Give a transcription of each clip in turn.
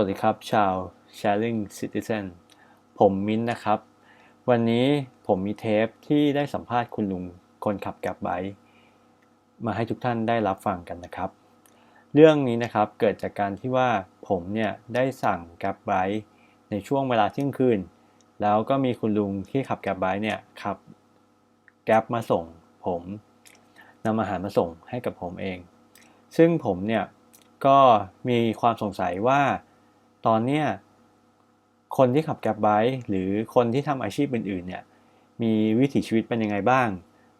วัสดีครับ ชาว Sharing Citizen ผมมิ้นท์นะครับ วันนี้ผมมีเทปที่ได้สัมภาษณ์คุณลุงคนขับแกร็บไบค์มาให้ทุกท่านได้รับฟังกันนะครับ เรื่องนี้นะครับเกิดจากการที่ว่าผมเนี่ยได้สั่งแกร็บไบค์ในช่วงเวลาเที่ยงคืน แล้วก็มีคุณลุงที่ขับแกร็บไบค์เนี่ยขับแกร็บมาส่งผมนำอาหารมาส่งให้กับผมเอง ซึ่งผมเนี่ยก็มีความสงสัยว่า ตอนเนี้ยคนที่ขับแกร็บไบค์หรือคนที่ทำอาชีพอื่นๆเนี่ยมีวิถีชีวิตเป็นยังไงบ้าง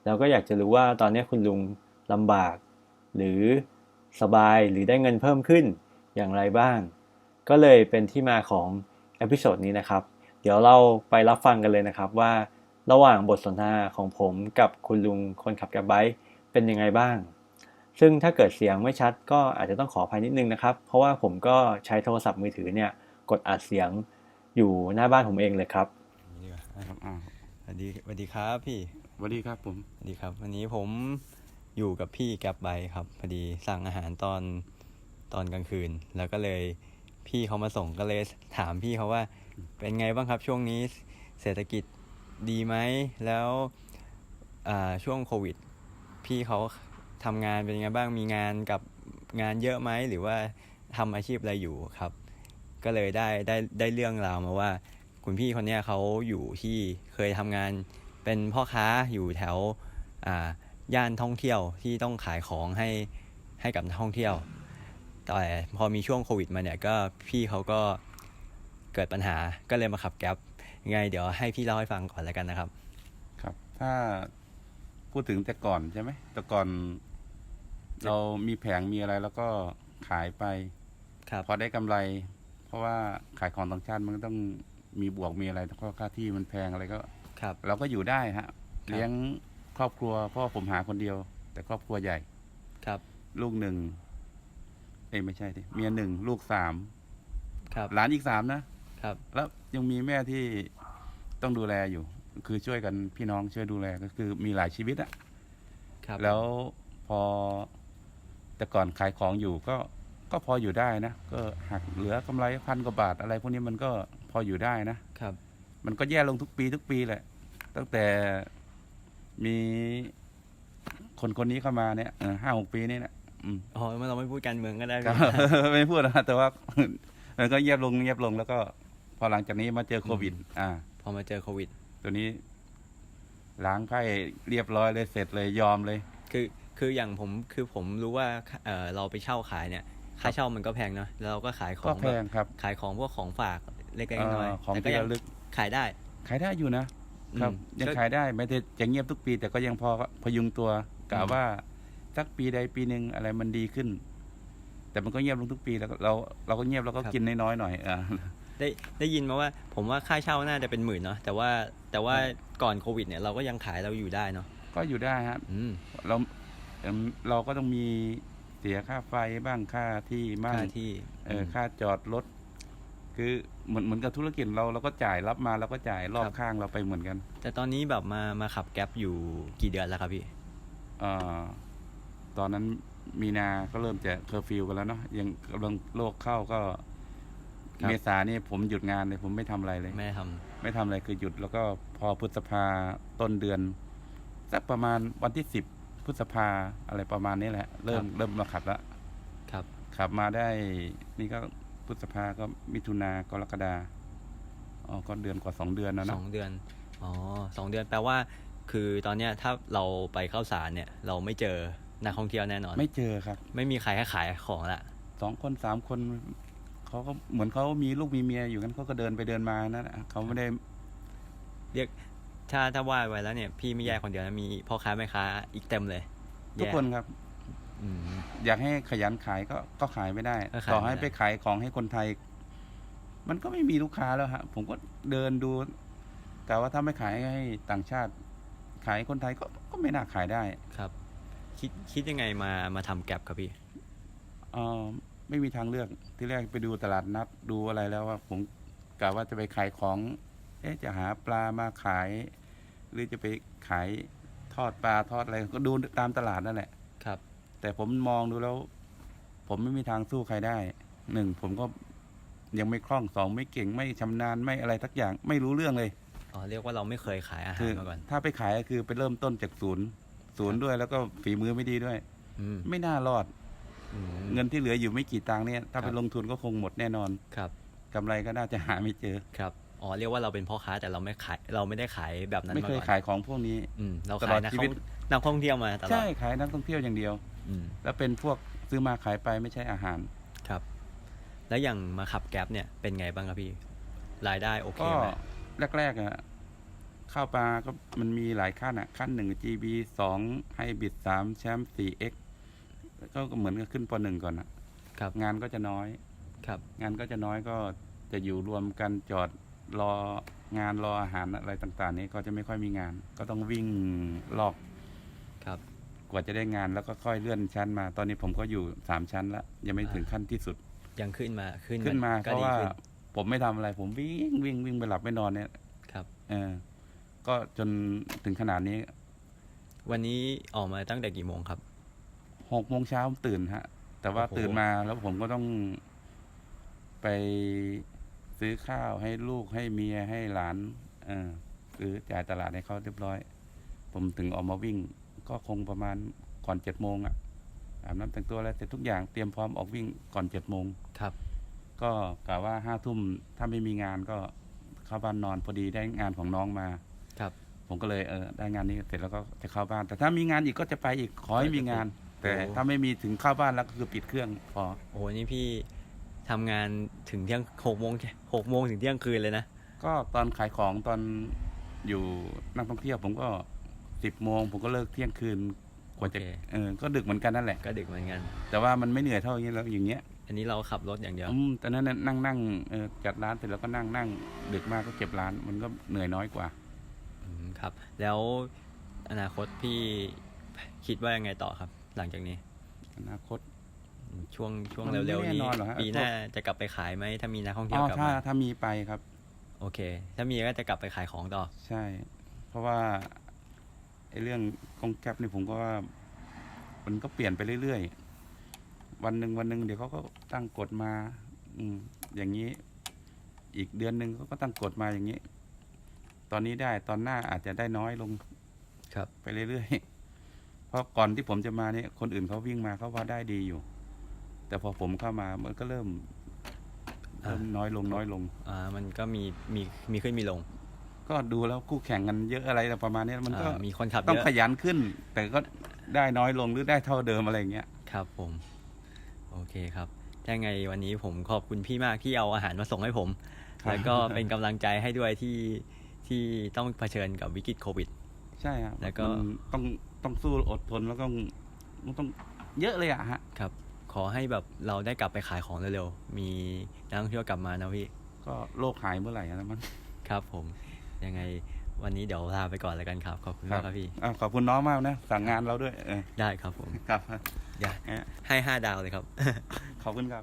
แล้วก็อยากจะรู้ว่าตอนนี้คุณลุงลำบาก หรือสบายหรือได้เงินเพิ่มขึ้นอย่างไรบ้าง ก็เลยเป็นที่มาของเอพิโซดนี้นะครับ เดี๋ยวเราไปรับฟังกันเลยนะครับว่าระหว่างบทสนทนาของผมกับคุณลุงคนขับแกร็บไบค์เป็นยังไงบ้าง ซึ่งถ้าเกิดเสียงไม่ชัดก็อาจจะต้องขออภัยนิดนึงนะครับ เพราะว่าผมก็ใช้โทรศัพท์มือถือเนี่ยกดอัดเสียงอยู่หน้าบ้านผมเองเลยครับนี่ก่อนอะครับอ่าสวัสดีสวัสดีครับพี่สวัสดีครับผมสวัสดีครับ วันนี้ผมอยู่กับพี่แกร็บไบค์ครับพอดีสั่งอาหารตอนตอนกลางคืน แล้วก็เลยพี่เขามาส่งก็เลยถามพี่เขาว่าเป็นไงบ้างครับช่วงนี้เศรษฐกิจดีไหมแล้วอ่าช่วงโควิด พี่เขา ทำงานเป็นยังไงบ้างมีงานกับงานเยอะไหมหรือว่าทำอาชีพอะไรอยู่ครับ ก็เลยได้ได้ได้เรื่องราวมาว่า คุณพี่คนนี้เขาอยู่ที่เคยทำงานเป็นพ่อค้าอยู่แถวอ่าย่านท่องเที่ยวที่ต้องขายของให้ให้กับท่องเที่ยว แต่พอมีช่วงโควิดมาเนี่ยก็พี่เขาก็เกิดปัญหาก็เลยมาขับแก๊ปยังไงเดี๋ยวให้พี่เล่าให้ฟังก่อนแล้วกันนะครับ ครับ ถ้า พูดถึงแต่ก่อนใช่ไหมแต่ก่อน เรามีแผงมีอะไรแล้วก็ขายไปครับพอได้กำไร เพราะว่าขายของต่างชาติมันก็ต้องมีบวกมีอะไรเพราะค่าที่มันแพงอะไรก็ ครับ เราก็อยู่ได้ฮะ เลี้ยงครอบครัวเพราะว่าผมหาคนเดียว แต่ครอบครัวใหญ่ ครับ ลูกหนึ่งเอ้ยไม่ใช่ดิเมียหนึ่งลูกสามครับ หลานอีกสามนะครับ แล้วยังมีแม่ที่ต้องดูแลอยู่ คือช่วยกันพี่น้องช่วยดูแลก็คือมีหลายชีวิตอะครับแล้วพอแต่ก่อนขายของอยู่ก็ก็พออยู่ได้นะ ก็หักเหลือกำไรพันกว่าบาทอะไรพวกนี้มันก็พออยู่ได้นะครับ มันก็แย่ลงทุกปีทุกปีแหละ ตั้งแต่มีคนคนนี้เข้ามาเนี่ยห้าหกปีนี่นะอืมอ๋อเราไม่พูดการเมืองก็ได้ครับไม่พูดนะแต่ว่ามันก็เงียบลงเงียบลงแล้วก็ พอหลังจากนี้มาเจอโควิด อ่า พอมาเจอโควิด ตัวนี้ล้างไพ่เรียบร้อยเลยเสร็จเลยยอมเลย คือคืออย่างผมคือผมรู้ว่าเออเราไปเช่าขายเนี่ย ค่าเช่ามันก็แพงเนาะแล้วเราก็ขายขอก็งแพงครับ ขายของพวกของฝากเล็กๆน้อยเอ่อๆของแต่ก็ที่ยังระลึกขายได้ ขายได้อยู่นะครับอืมยังก็ขายได้ไม่ได้จะเงียบทุกปี แต่ก็ยังพอพยุงตัวกะอืมว่าสักปีใดปีหนึ่งอะไรมันดีขึ้น แต่มันก็เงียบลงทุกปีแล้วก็เราเราก็เงียบเราก็กินน้อยๆหน่อยอ่าได้ได้ยินมาว่า ผมว่าค่าเช่าน่าจะเป็นหมื่นเนาะแต่ว่า แต่ว่าก่อนโควิดเนี่ยเราก็ยังขายเราอยู่ได้เนาะก็อยู่ได้ฮะอืมเราเอิ่มเราก็ต้องมีเสียค่าไฟบ้างค่าที่บ้างค่าที่เออค่าจอดรถคือเหมือนเหมือนกับธุรกิจเราเราก็จ่ายรับมาเราก็จ่ายรอบข้างเราไปเหมือนกัน แต่ตอนนี้แบบมามาขับแก๊ปอยู่กี่เดือนแล้วครับพี่เอ่อตอนนั้นมีนาก็เริ่มจะเคอร์ฟิวกันแล้วเนาะยังกำลังโรคเข้าก็ ครับ เมษานี่ผมหยุดงานเลยผมไม่ทำอะไรเลยแม่ทำไม่ทำอะไรคือหยุดแล้วก็พอพฤษภาต้นเดือน สักประมาณวันที่สิบพฤษภาอะไรประมาณนี้แหละ เริ่มเริ่มมาขับแล้วครับ ขับมาได้นี่ก็พฤษภาก็มิถุนากรกฎาอ๋อก็เดือนกว่าสองเดือนแล้วสนะองเดือน อ๋อสองเดือนแปลว่า คือตอนเนี้ยถ้าเราไปเข้าสารเนี่ย เราไม่เจอนักท่องเที่ยวแน่นอน ไม่เจอครับไม่มีใครให้ขายของละ สองคนสามคน เขาก็เหมือนเขามีลูกมีเมียอยู่กันเขาก็เดินไปเดินมานั่นแหละเขาไม่ได้ถ้าถ้าว่าไว้แล้วเนี่ย พี่ไม่แย่คนเดียวนะมีพ่อค้าแม่ค้าอีกเต็มเลยทุกแย่คนครับอืมอยากให้ขยันขายก็ก็ขายไม่ได้ก็ขายต่อให้ไม่ได้ ไปขายของให้คนไทย มันก็ไม่มีลูกค้าแล้วฮะผมก็เดินดูกะว่าถ้าไม่ขายให้ต่างชาติ ขายให้คนไทยก็ก็ไม่น่าขายได้ครับ คิดคิดยังไงมามาทำแก๊ปครับพี่ เออ ไม่มีทางเลือกที่แรกไปดูตลาดนัดดูอะไรแล้วว่าผมกะว่าจะไปขายของ เอ๊ะจะหาปลามาขาย หรือจะไปขายทอดปลาทอดอะไรก็ดูตามตลาดนั่นแหละครับ แต่ผมมองดูแล้ว ผมไม่มีทางสู้ใครได้หนึ่งผมก็ยังไม่คล่องสองไม่เก่งไม่ชำนาญไม่อะไรทักอย่างไม่รู้เรื่องเลยอ๋อเรียกว่าเราไม่เคยขายอาหาคืรอมาก่อนถ้าไปขายก็คือไปเริ่มต้นจากศูนย์ศูนย์ด้วยแล้วก็ฝีมือไม่ดีด้วยอืมไม่น่ารอดอืม เงินที่เหลืออยู่ไม่กี่ตังค์เนี่ยถ้าคไปรับลงทุนก็คงหมดแน่นอนครับกำไรก็น่าจะหาไม่เจอครับอ๋อเรียกว่าเราเป็นพ่อค้าแต่เราไม่ขายเราไม่ได้ขายแบบนั้นไม่มาเคยก่อนขายของพวกนี้อืมเราตลขาอยดนักชีท่วิองตนักท่องเที่ยวมาตลอดใช่ขายนักท่องเที่ยวอย่างเดียวอืมแล้วเป็นพวกซื้อมาขายไปไม่ใช่อาหารครับ แล้วอย่างมาขับแก๊ปเนี่ยเป็นไงบ้างครับพี่รายได้โอเคก็ไหมแรกๆอะเข้าปลาก็มันมีหลายขั้นอะขั้นหนึ่ง GB สองให้บิดสามแชมป์สี่ X ก็เหมือนกับขึ้นปหนึ่งก่อนอะครับ งานก็จะน้อย ครับ งานก็จะน้อยก็จะอยู่รวมกันจอดรองานรออาหารอะไรต่าง ๆ นี้ก็จะไม่ค่อยมีงาน ก็ต้องวิ่งลอกครับ กว่าจะได้งานแล้วก็ค่อยเลื่อนชั้นมา ตอนนี้ผมก็อยู่สามชั้นแล้วยังไม่ถึงขั้นที่สุด ยังขึ้นมา ขึ้นขึ้นมาก็เพราะดีว่าขึ้น ผมไม่ทำอะไร ผมวิ่งวิ่งวิ่งไปหลับไม่นอนเนี่ยครับ เออก็จนถึงขนาดนี้วันนี้ออกมาตั้งแต่กี่โมงครับ หกโมงเช้าตื่นฮะ แต่ว่าโอ้โห ตื่นมาแล้วผมก็ต้องไปซื้อข้าวให้ลูกให้เมียให้หลานเออซื้อจ่ายตลาดให้เขาเรียบร้อย ผมถึงออกมาวิ่ง ก็คงประมาณก่อนเจ็ดโมงอะอาบน้ำแต่งตัวอะไรเสร็จทุกอย่างเตรียมพร้อมออกวิ่งก่อนเจ็ดโมง ครับ ก็กะว่าห้าทุ่มถ้าไม่มีงานก็เข้าบ้านนอนพอดีได้งานของน้องมา ครับ ผมก็เลยเออได้งานนี้เสร็จแล้วก็จะเข้าบ้าน แต่ถ้ามีงานอีกก็จะไปอีกขอให้มีงาน แต่โอ้ ถ้าไม่มีถึงเข้าบ้านแล้วก็คือปิดเครื่องพอโอ้โหนี่พี่ทำงานถึงเที่ยงหกโมงหกโมงถึงเที่ยงคืนเลยนะ ก็ตอนขายของตอนอยู่นักท่องเที่ยวผมก็สิบโมงผมก็เลิกเที่ยงคืนกว่าจะโอเค เออก็ดึกเหมือนกันนั่นแหละ ก็ดึกเหมือนกัน แต่ว่ามันไม่เหนื่อยเท่าอย่างนี้แล้วอย่างเงี้ยอันนี้เราขับรถอย่างเดียว อืมตอนนั้นน่ะนั่งนั่งเออจัดร้านเสร็จแล้วก็นั่งนั่งดึกมากก็เก็บร้านมันก็เหนื่อยน้อยกว่า อืมครับ แล้วอนาคตพี่คิดว่ายังไงต่อครับ หลังจากนี้ อนาคตอืมช่วงช่วงมันไม่เร็วๆแน่นี้นอนหรอกฮะ ปีหน้าจะกลับไปขายไหมถ้ามีนักท่องเที่อ๋ยวอกลับถ้ามาถ้ามีไปครับ โอเค ถ้ามีก็จะกลับไปขายของต่อ ใช่ เพราะว่าไอ้เรื่องกองแก๊ปนี่ผมก็ว่า มันก็เปลี่ยนไปเรื่อยๆ วันหนึ่งวันหนึ่งเดี๋ยวเขาก็ตั้งกฎมา อืม อย่างนี้ อีกเดือนหนึ่งเขาก็ตั้งกฎมาอย่างนี้ ตอนนี้ได้ตอนหน้าอาจจะได้น้อยลงครับ ไปเรื่อยๆ เพราะก่อนที่ผมจะมาเนี่ยคนอื่นเขาวิ่งมาเขาว่าได้ดีอยู่ แต่พอผมเข้ามามันก็เริ่มเริ่มน้อยลงน้อยลง อ่า มันก็มีมีมีขึ้นมีลง ก็ดูแล้วคู่แข่งกันเยอะอะไรประมาณเนี้ยมันก็อ่ามีคนขับต้องเยอะขยันขึ้น แต่ก็ได้น้อยลงหรือได้เท่าเดิมอะไรอย่างเงี้ยครับผม โอเคครับถ้าไงวันนี้ผมขอบคุณพี่มากที่เอาอาหารมาส่งให้ผมครับแล้วก็เป็นกำลังใจให้ด้วยที่ที่ต้องเผชิญกับวิกฤตโควิด ใช่ครับแล้วก็มันต้อง ต้องสู้อดทนแล้วก็ต้องต้องเยอะเลยอะฮะครับ ขอให้แบบเราได้กลับไปขายของเร็วๆมีนักท่องเที่ยวกลับมานะพี่ ก็โรคหายเมื่อไหร่นะมันครับ ผมยังไงวันนี้เดี๋ยวลาไปก่อนแล้วกันครับขอบคุณมากครับพี่อะขอบคุณน้องมากนะสั่งงานเราด้วยเออได้ครับผมครับอย่าเอ่อให้ห้าดาวเลยครับ ขอบคุณครับ